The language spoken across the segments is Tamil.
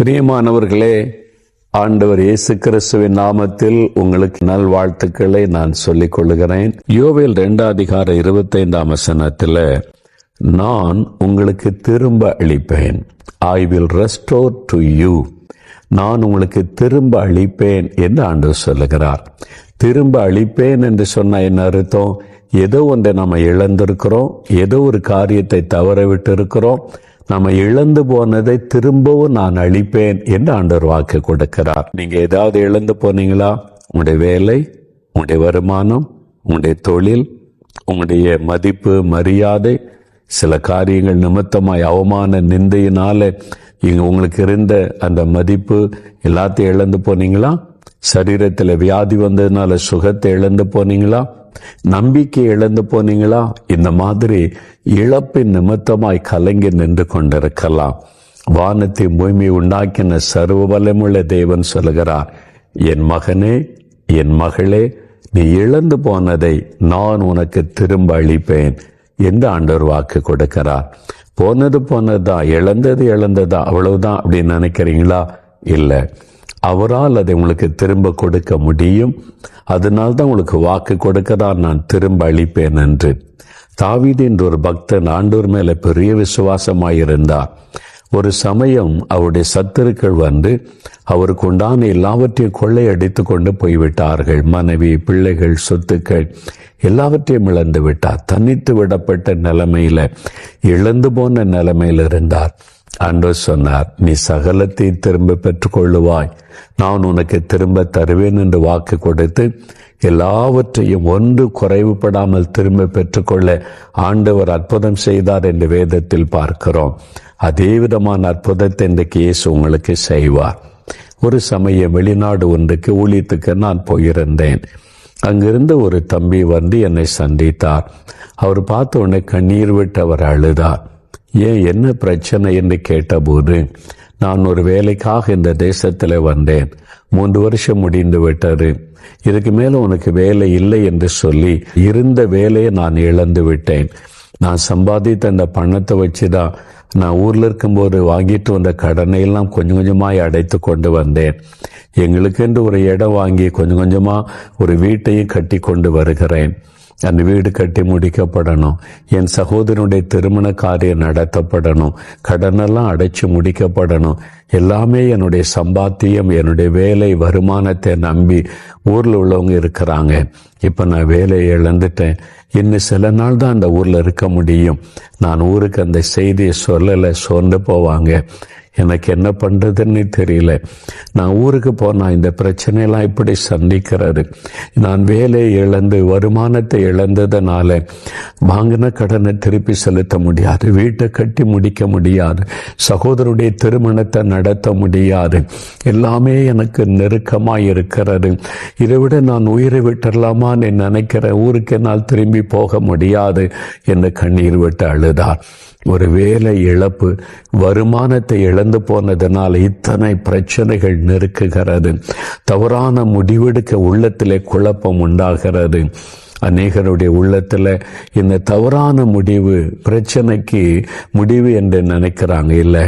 பிரியமானவர்களே ஆண்டவர் இயேசு கிறிஸ்துவின் நாமத்தில் உங்களுக்கு நல்வாழ்த்துக்களை நான் சொல்லிக் கொள்ளுகிறேன் யோவேல் ரெண்டாதிகார அதிகார இருபத்தைந்தாம் வசனத்தில் நான் உங்களுக்கு திரும்ப அளிப்பேன். I will restore to you நான் உங்களுக்கு திரும்ப அளிப்பேன் என்று ஆண்டவர் சொல்லுகிறார். திரும்ப அளிப்பேன் என்று சொன்ன என்ன அர்த்தம்? ஏதோ ஒன்றை நம்ம இழந்திருக்கிறோம் ஏதோ ஒரு காரியத்தை தவற விட்டு இருக்கிறோம் நம்ம இழந்து போனதை திரும்பவும் நான் அழிப்பேன் என்று ஆண்டவர் வாக்கு கொடுக்கிறார். நீங்க ஏதாவது இழந்து போனீங்களா? உங்களுடைய வேலை உங்களுடைய வருமானம் உங்களுடைய தொழில் உங்களுடைய மதிப்பு மரியாதை சில காரியங்கள் நிமித்தமாய் அவமான நிந்தையினால இங்க உங்களுக்கு இருந்த அந்த மதிப்பு எல்லாத்தையும் இழந்து போனீங்களா? சரீரத்தில் வியாதி வந்ததுனால சுகத்தை இழந்து போனீங்களா? நம்பிக்கை இழந்து போனீங்களா? இந்த மாதிரி இழப்பின் நிமித்தமாய் கலங்கி நின்று கொண்டிருக்கலாம். வானத்தை பூமி உண்டாக்கின சர்வ பலமுள்ள தேவன் சொல்கிறார் என் மகனே என் மகளே நீ இழந்து போனதை நான் உனக்கு திரும்ப அளிப்பேன் என்று ஆண்டவர் வாக்கு கொடுக்கிறார். போனது போனதுதான் இழந்தது இழந்ததா அவ்வளவுதான் அப்படின்னு நினைக்கிறீங்களா? இல்லை. அவரால் அதை உங்களுக்கு திரும்ப கொடுக்க முடியும். அதனால்தான் உங்களுக்கு வாக்கு கொடுக்கதான் நான் திரும்ப அளிப்பேன் என்று. தாவீது என்ற ஒரு பக்தன் ஆண்டோர் மேலே பெரிய விசுவாசமாயிருந்தார். ஒரு சமயம் அவருடைய சத்துருக்கள் வந்து அவருக்கு உண்டான எல்லாவற்றையும் கொள்ளையடித்து கொண்டு போய்விட்டார்கள். மனைவி பிள்ளைகள் சொத்துக்கள் எல்லாவற்றையும் இழந்து விட்டார். தனித்து விடப்பட்ட நிலைமையில இழந்து போன நிலைமையில் இருந்தார். ஆண்டவர் சொன்னார் நீ சகலத்தை திரும்ப பெற்றுக்கொள்ளுவாய். நான் உனக்கு திரும்ப தருவேன் என்று வாக்கு கொடுத்து எல்லாவற்றையும் ஒன்று குறைவுபடாமல் திரும்ப பெற்றுக்கொள்ள ஆண்டவர் அற்புதம் செய்தார் என்று வேதத்தில் பார்க்கிறோம். அதே விதமான அற்புதத்தை இன்றைக்கு இயேசு உங்களுக்கு செய்வார். ஒரு சமயம் வெளிநாடு ஒன்றுக்கு ஊழியத்துக்கு நான் போயிருந்தேன். அங்கிருந்த ஒரு தம்பி வந்து என்னை சந்தித்தார். அவர் பார்த்த உடனே கண்ணீர் விட்டு அவர் அழுதார். ஏன் என்ன பிரச்சனை என்று கேட்டபோது நான் ஒரு வேலைக்காக இந்த தேசத்தில் வந்தேன். மூன்று வருஷம் முடிந்து விட்டது. இதுக்கு மேலே உனக்கு வேலை இல்லை என்று சொல்லி இருந்த வேலையை நான் இழந்து விட்டேன். நான் சம்பாதித்த அந்த பணத்தை வச்சு தான் நான் ஊரில் இருக்கும்போது வாங்கிட்டு வந்த கடனை எல்லாம் கொஞ்சம் கொஞ்சமாக அடைத்து கொண்டு வந்தேன். எங்களுக்கென்று ஒரு இடம் வாங்கி கொஞ்சம் கொஞ்சமாக ஒரு வீட்டையும் கட்டி கொண்டு வருகிறேன். அந்த வீடு கட்டி முடிக்கப்படணும். என் சகோதரனுடைய திருமண காரியம் நடத்தப்படணும். கடனெல்லாம் அடைச்சு முடிக்கப்படணும். எல்லாமே என்னுடைய சம்பாத்தியம் என்னுடைய வேலை வருமானத்தை நம்பி ஊரில் உள்ளவங்க இருக்கிறாங்க. இப்போ நான் வேலையை இழந்துட்டேன். இன்னும் சில நாள் தான் அந்த ஊரில் இருக்க முடியும். நான் ஊருக்கு அந்த செய்தியை சொல்லலை சோர்ந்து போவாங்க. எனக்கு என்ன பண்ணுறதுன்னு தெரியல. நான் ஊருக்கு போனால் இந்த பிரச்சனையெல்லாம் இப்படி சந்திக்கிறது. நான் வேலையை இழந்து வருமானத்தை இழந்ததுனால வாங்கின கடனை திருப்பி செலுத்த முடியாது. வீட்டை கட்டி முடிக்க முடியாது. சகோதரருடைய திருமணத்தை நடத்த முடியாது. எல்லாமே எனக்கு நெருக்கமாக இருக்கிறது. இதை விட நான் உயிரை விட்டுடலாமான்னு நினைக்கிறேன் ஊருக்கு என்னால் திரும்பி போக முடியாது. என்று கண்ணீர் விட்டு அழுதார் ஒரு வேலை இழப்பு வருமானத்தை இழந்து போனதனால் இத்தனை பிரச்சனைகள் நெருக்குகிறது. தவறான முடிவெடுக்க உள்ளத்திலே குழப்பம் உண்டாகிறது. அநேகருடைய உள்ளத்தில் இந்த தவறான முடிவு பிரச்சனைக்கு முடிவு என்று நினைக்கிறாங்க இல்லை?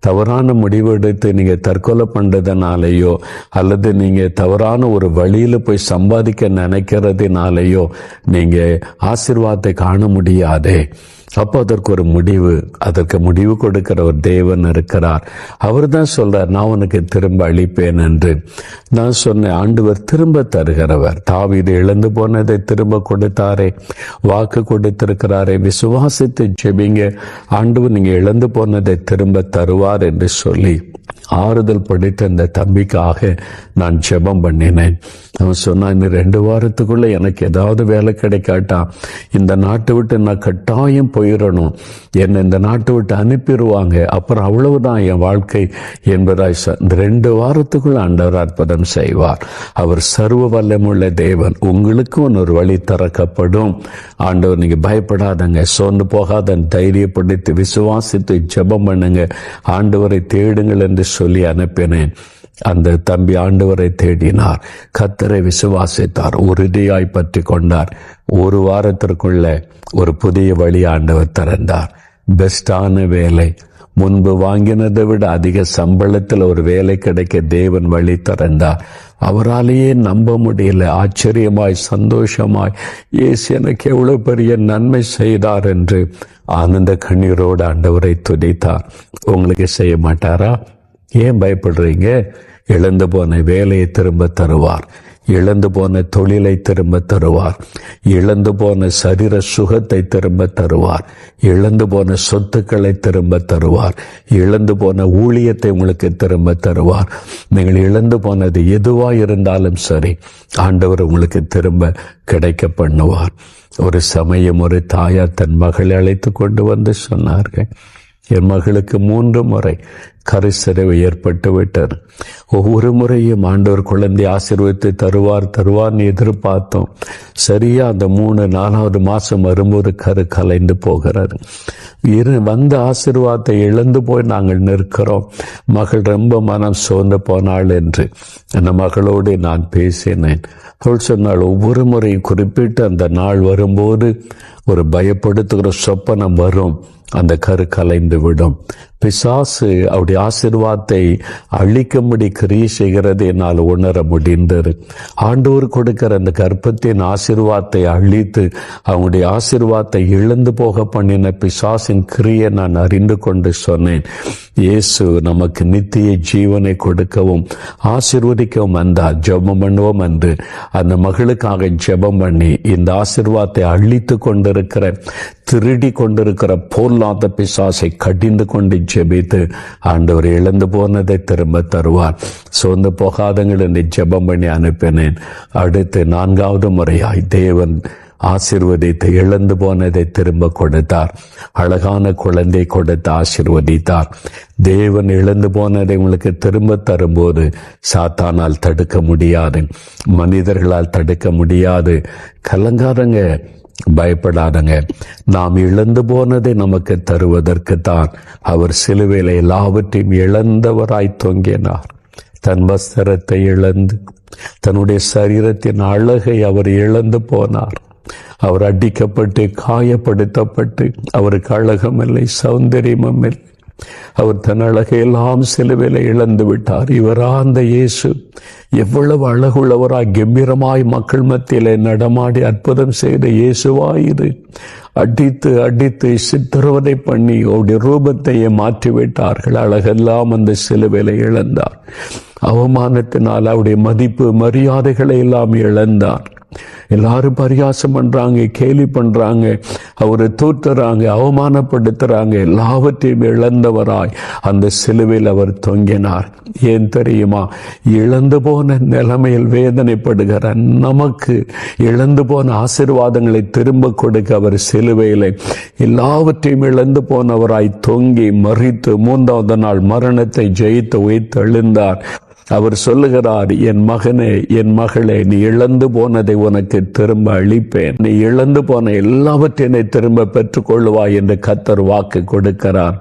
தவறான முடிவெடுத்து நீங்க தற்கொலை பண்றதுனாலயோ அல்லது நீங்க தவறான ஒரு வழியில போய் சம்பாதிக்க நினைக்கிறதுனாலயோ நீங்கள் ஆசிர்வாதத்தை காண முடியாதே. அப்போ அதற்கு ஒரு முடிவு அதற்கு முடிவு கொடுக்கிற ஒரு தேவன் இருக்கிறார். அவர் தான் சொல்றார் நான் உனக்கு திரும்ப அளிப்பேன் என்று. நான் சொன்னேன் ஆண்டவர் திரும்ப தருகிறவர். தாவீது இழந்து போனதை திரும்ப கொடுத்தாரே. வாக்கு கொடுத்திருக்கிறாரே. விசுவாசித்து ஜெபிங்க. ஆண்டவர் நீங்க இழந்து போனதை திரும்ப தருவார் என்று சொல்லி ஆறுதல் படித்த இந்த தம்பிக்காக நான் ஜெபம் பண்ணினேன். அவன் சொன்னான் இன்னும் ரெண்டு வாரத்துக்குள்ள எனக்கு ஏதாவது வேலை கிடைக்காட்டா? இந்த நாட்டை விட்டு நான் கட்டாயம் போயிடணும். என்னை இந்த நாட்டை விட்டு அனுப்பிடுவாங்க. அப்புறம் அவ்வளவுதான் என் வாழ்க்கை என்பதாய் இந்த ரெண்டு வாரத்துக்குள்ள ஆண்டவர் அற்புதம் செய்வார். அவர் சர்வ வல்லமுள்ள தேவன். உங்களுக்கும் ஒரு வழி திறக்கப்படும். ஆண்டவர் நீங்க பயப்படாதங்க. சோர்ந்து போகாத தைரியப்படுத்தி விசுவாசித்து ஜெபம் பண்ணுங்க. ஆண்டவரை தேடுங்கள் என்று சொல்லி அனுப்பினேன். அந்த தம்பி ஆண்டவரை தேடினார். கத்தரை விசுவாசித்தார். உறுதியாய் பற்றி கொண்டார். ஒரு வாரத்திற்குள்ள ஒரு புதிய வழி ஆண்டவர் திறந்தார். பெஸ்டான வேலை. முன்பு வாங்கினதை விட அதிக சம்பளத்தில் ஒரு வேலை கிடைக்க தேவன் வழி திறந்தார். அவராலேயே நம்ப முடியல. ஆச்சரியமாய் சந்தோஷமாய் ஏசு எனக்கு எவ்வளோ பெரிய நன்மை செய்தார் என்று ஆனந்த கண்ணீரோடு ஆண்டவரை துதித்தார். உங்களுக்கு செய்ய மாட்டாரா? ஏன் பயப்படுறீங்க? இழந்து போன வேலையை திரும்ப தருவார். இழந்து போன தொழிலை திரும்ப தருவார். இழந்து போன சரீர சுகத்தை திரும்ப தருவார். இழந்து போன சொத்துக்களை திரும்ப தருவார். இழந்து போன ஊழியத்தை உங்களுக்கு திரும்ப தருவார். நீங்கள் இழந்து போனது எதுவா இருந்தாலும் சரி ஆண்டவர் உங்களுக்கு திரும்ப கிடைக்க பண்ணுவார். ஒரு சமயம் ஒரு தாயார் தன் மகளை அழைத்து கொண்டு வந்து சொன்னார்கள். என் மகளுக்கு மூன்று முறை கரிசரவு ஏற்பட்டு விட்டது. ஒவ்வொரு முறையும் ஆண்டவர் குழந்தை ஆசீர்வதித்து தருவார் தருவார்னு எதிர்பார்த்தோம். சரியா அந்த மூணு நாலாவது மாசம் வரும்போது கரு கலைந்து போகிறார் இரு வந்த ஆசீர்வாதத்தை இழந்து போய் நாங்கள் நிற்கிறோம். மகள் ரொம்ப மனம் சோர்ந்து போனாள் என்று. அந்த மகளோடு நான் பேசினேன். அவள் சொன்னால் ஒவ்வொரு முறையும் குறிப்பிட்டு அந்த நாள் வரும்போது ஒரு பயப்படுத்துகிற சொப்பனம் வரும். அந்த கரு கலைந்து விடும். பிசாசு அவருடைய ஆசிர்வாதத்தை அழிக்கும்படி கிரியை செய்கிறது என்னால் உணர முடிந்தது. ஆண்டோர் கொடுக்கிற அந்த கர்ப்பத்தின் ஆசிர்வாதத்தை அழித்து அவங்களுடைய ஆசிர்வாதத்தை இழந்து போக பண்ணின பிசாசின் கிரியை நான் அறிந்து கொண்டு சொன்னேன். இயேசு நமக்கு நித்திய ஜீவனை கொடுக்கவும் ஆசிர்வதிக்கவும் வந்தார் ஜெபம் பண்ணுவோம் என்று அந்த மகளுக்காக ஜெபம் பண்ணி இந்த ஆசிர்வாதத்தை அழித்து கொண்டிருக்கிற திருடி கொண்டிருக்கிற பொருளாத பிசாசை கடிந்து கொண்டு ஜெபித்து ஆண்டவர் இழந்து போனதை திரும்ப தருவார். சோர்ந்து போகாதங்கள் என்று ஜெபம் பண்ணி அனுப்பினேன். அடுத்து நான்காவது முறையாய் தேவன் ஆசிர்வதித்து இழந்து போனதை திரும்ப கொடுத்தார். அழகான குழந்தை கொடுத்து ஆசிர்வதித்தார். தேவன் இழந்து போனதை உங்களுக்கு திரும்ப தரும்போது சாத்தானால் தடுக்க முடியாது. மனிதர்களால் தடுக்க முடியாது. கலங்காதங்க பயப்படாதங்க. நாம் இழந்து போனதை நமக்கு தருவதற்கு தான் அவர் சிலுவையில் எல்லாவற்றையும் இழந்தவராய் தொங்கினார். தன் வஸ்திரத்தை இழந்து தன்னுடைய சரீரத்தின் அழகை அவர் இழந்து போனார். அவர் அடிக்கப்பட்டு காயப்படுத்தப்பட்டு அவருக்கு அழகம் இல்லை சௌந்தரியமும் இல்லை அவர் தன் அழகையெல்லாம் சிலுவையில் இழந்து விட்டார். இவரா அந்த இயேசு எவ்வளவு அழகுள்ளவராய் கம்பீரமாய் மக்கள் மத்தியிலே நடமாடி அற்புதம் செய்த இயேசுவாயிரு இது. அடித்து அடித்து சித்திரவதை பண்ணி அவருடைய ரூபத்தையே மாற்றிவிட்டார்கள். அழகெல்லாம் அந்த சிலுவையில் இழந்தார். அவமானத்தினால் அவருடைய மதிப்பு மரியாதைகளை எல்லாம் இழந்தார். எல்லாரும் பரியாசம் பண்றாங்க கேலி பண்றாங்க அவரை தூத்துறாங்க அவமானப்படுத்துறாங்க எல்லாவற்றையும் இழந்தவராய் அந்த சிலுவையில் அவர் தொங்கினார். ஏன் தெரியுமா? இழந்து போன நிலைமையில் வேதனைப்படுகிற நமக்கு இழந்து போன ஆசீர்வாதங்களை திரும்ப கொடுக்க அவர் சிலுவையில் எல்லாவற்றையும் இழந்து போனவராய் தொங்கி மறித்து மூன்றாவது நாள் மரணத்தை ஜெயித்து உயிர்த்தெழுந்தார். அவர் சொல்லுகிறார் என் மகனே என் மகளே நீ இழந்து போனதை உனக்கு திரும்ப அளிப்பேன். நீ இழந்து போன எல்லாவற்றையும் திரும்ப பெற்றுக்கொள்வாய் என்று கத்தர் வாக்கு கொடுக்கிறார்.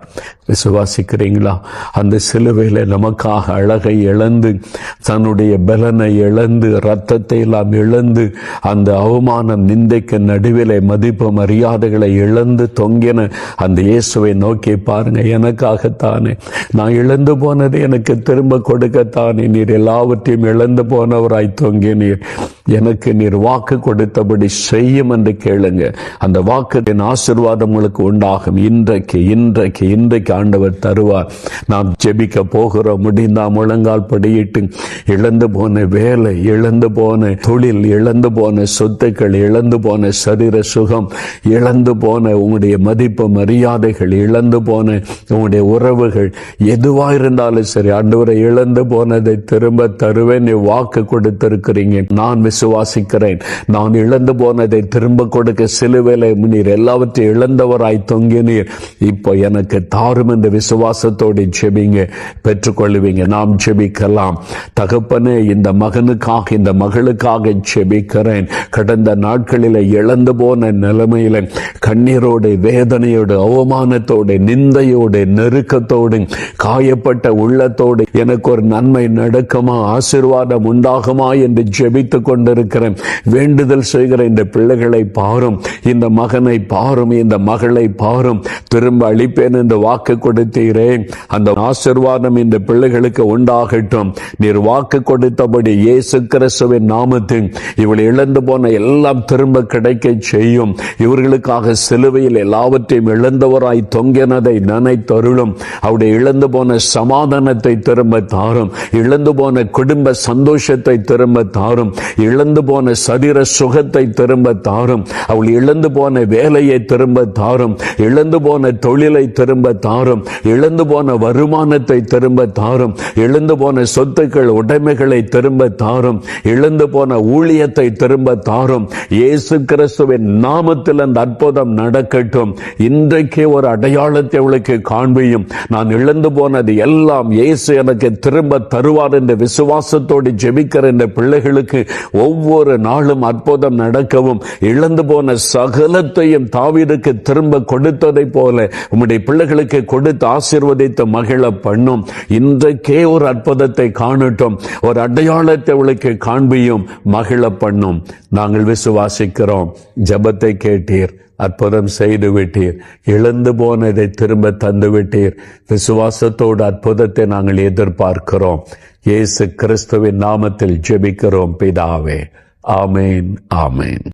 விசுவாசிக்கிறீங்களா? அந்த சிலுவையில் நமக்காக அழகை இழந்து தன்னுடைய பலனை இழந்து ரத்தத்தை எல்லாம் இழந்து அந்த அவமானம் நிந்தைக்கு நடுவிலே மதிப்பு மரியாதைகளை இழந்து தொங்கின அந்த இயேசுவை நோக்கி பாருங்க எனக்காகத்தானே. நான் இழந்து போனதை எனக்கு திரும்ப கொடுக்கத்தான். நீர் எல்லாவற்றையும் இழந்து போனவராய் தொங்கினீர். எனக்கு நீர் வாக்கு கொடுத்தபடி செய்யும் என்று கேளுங்க. அந்த வாக்கத்தின் ஆசிர்வாதம் உங்களுக்கு உண்டாகும். இன்றைக்கு இன்றைக்கு இன்றைக்கு ஆண்டவர் தருவார். நாம் ஜெபிக்க போகிறோம் முடிந்தா முழங்கால் படியிட்டு இழந்து போன வேலை இழந்து போன தொழில் இழந்து போன சொத்துக்கள் இழந்து போன சரீர சுகம் இழந்து போன உங்களுடைய மதிப்பு மரியாதைகள் இழந்து போன உங்களுடைய உறவுகள் எதுவா இருந்தாலும் சரி ஆண்டவரை இழந்து போனதை திரும்ப தருவேன். நீ வாக்கு கொடுத்திருக்கிறீங்க. நான் விசுவாசிக்கிறேன் நான் இழந்து போனதை திரும்ப கொடுக்க சிலுவேலை நீர் எல்லாவற்றையும் இழந்தவராய் தொங்கினீர் இப்போ எனக்கு தாரும் என்ற விசுவாசத்தோடு செபிங்க பெற்றுக்கொள்வீங்க நாம் செபிக்கலாம் தகப்பனே இந்த மகனுக்காக இந்த மகளுக்காக செபிக்கிறேன் கடந்த நாட்களில் இழந்து போன நிலைமையில கண்ணீரோடு வேதனையோடு அவமானத்தோடு நிந்தையோடு நெருக்கத்தோடு காயப்பட்ட உள்ளத்தோடு எனக்கு ஒரு நன்மை நடக்குமா ஆசிர்வாதம் உண்டாகுமா என்று ஜெபித்துக் கொண்டு கொண்டிருக்கிற வேண்டுதல் செய்கிற இந்த பிள்ளைகளை பாரும். இந்த மகனை பாரும். இந்த மகளை பாரும். திரும்ப அளிப்பேன் என்று வாக்கு கொடுத்தீரேன் அந்த ஆசிர்வாதம் இந்த பிள்ளைகளுக்கு உண்டாகட்டும். நீர் வாக்கு கொடுத்தபடி இயேசு கிறிஸ்துவின் நாமத்தில் இவள் இழந்து போன எல்லாம் திரும்ப கிடைக்க செய்யும். இவர்களுக்காக சிலுவையில் எல்லாவற்றையும் இழந்தவராய் தொங்கினதை நினைத்தருளும். அவருடைய இழந்து போன சமாதானத்தை திரும்ப தாரும். இழந்து போன குடும்ப சந்தோஷத்தை திரும்ப தாரும். இழந்து போன சரீர சுகத்தை திரும்ப தாரும். அவள் இழந்து போன வேலையை திரும்ப தாரும். இழந்து போன தொழிலை திரும்ப தாரும். இழந்து போன வருமானத்தை திரும்ப தாரும். இழந்து போன சொத்துக்கள் உடைமைகளை திரும்ப தாரும். இழந்து போன ஊழியத்தை திரும்ப தாரும். இயேசு கிறிஸ்துவின் நாமத்தில் அந்த அற்புதம் நடக்கட்டும். இன்றைக்கே ஒரு அடையாளத்தை அவளுக்கு காண்பியும். நான் இழந்து போனது எல்லாம் இயேசு எனக்கு திரும்ப தருவார் என்ற விசுவாசத்தோடு ஜெபிக்கிற இந்த பிள்ளைகளுக்கு ஒவ்வொரு நாளும் அற்புதம் நடக்கவும் இழந்து போன சகலத்தையும் தாவீதுக்கு திரும்ப கொடுத்ததை போல உம்முடைய பிள்ளைகளுக்கு கொடுத்து ஆசீர்வதித்து மகிழ பண்ணும். இன்றைக்கே ஒரு அற்புதத்தை காணட்டும் ஒரு அடையாளத்தை அவளுக்கு காண்பியும் மகிழ பண்ணும். நாங்கள் விசுவாசிக்கிறோம். ஜெபத்தை கேட்டீர். அற்புதம் செய்து விட்டீர் இழந்து போனதை திரும்ப தந்து விட்டீர் விசுவாசத்தோடு அற்புதத்தை நாங்கள் எதிர்பார்க்கிறோம். இயேசு கிறிஸ்துவின் நாமத்தில் ஜெபிக்கிறோம் பிதாவே. ஆமேன் ஆமேன்.